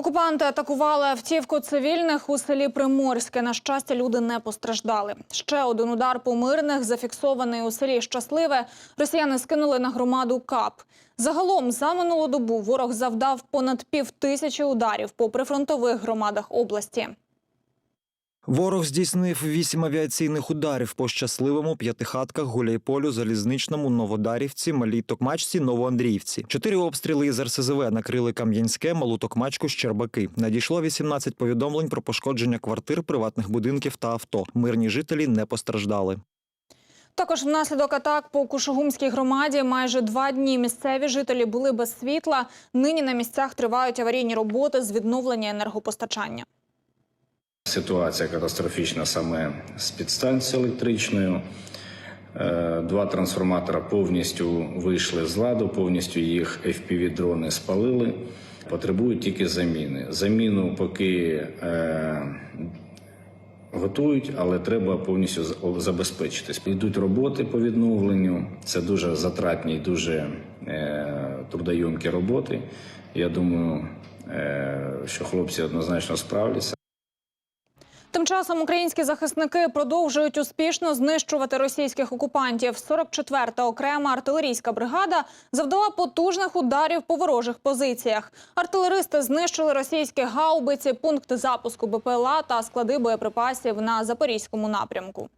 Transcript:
Окупанти атакували автівку цивільних у селі Приморське. На щастя, люди не постраждали. Ще один удар по мирних зафіксований у селі Щасливе. Росіяни скинули на громаду КАП. Загалом за минулу добу ворог завдав понад пів тисячі ударів по прифронтових громадах області. Ворог здійснив вісім авіаційних ударів по щасливому п'ятихатках, Гуляйполю, Залізничному, Новодарівці, Малій Токмачці, Новоандріївці. Чотири обстріли із РСЗВ накрили Кам'янське, Малу Токмачку, Щербаки. Надійшло 18 повідомлень про пошкодження квартир, приватних будинків та авто. Мирні жителі не постраждали. Також внаслідок атак по Кушугумській громаді майже два дні місцеві жителі були без світла. Нині на місцях тривають аварійні роботи з відновлення енергопостачання. Ситуація катастрофічна саме з підстанцією електричною. Е, Два трансформатора повністю вийшли з ладу, повністю їх FPV-дрони спалили. Потребують тільки заміни. Заміну поки е, готують, але треба повністю забезпечитись. Йдуть роботи по відновленню. Це дуже затратні, і дуже е, трудойомкі роботи. Я думаю, е, що хлопці однозначно справляться. Тим часом українські захисники продовжують успішно знищувати російських окупантів. 44-та окрема артилерійська бригада завдала потужних ударів по ворожих позиціях. Артилеристи знищили російські гаубиці, пункти запуску БПЛА та склади боєприпасів на запорізькому напрямку.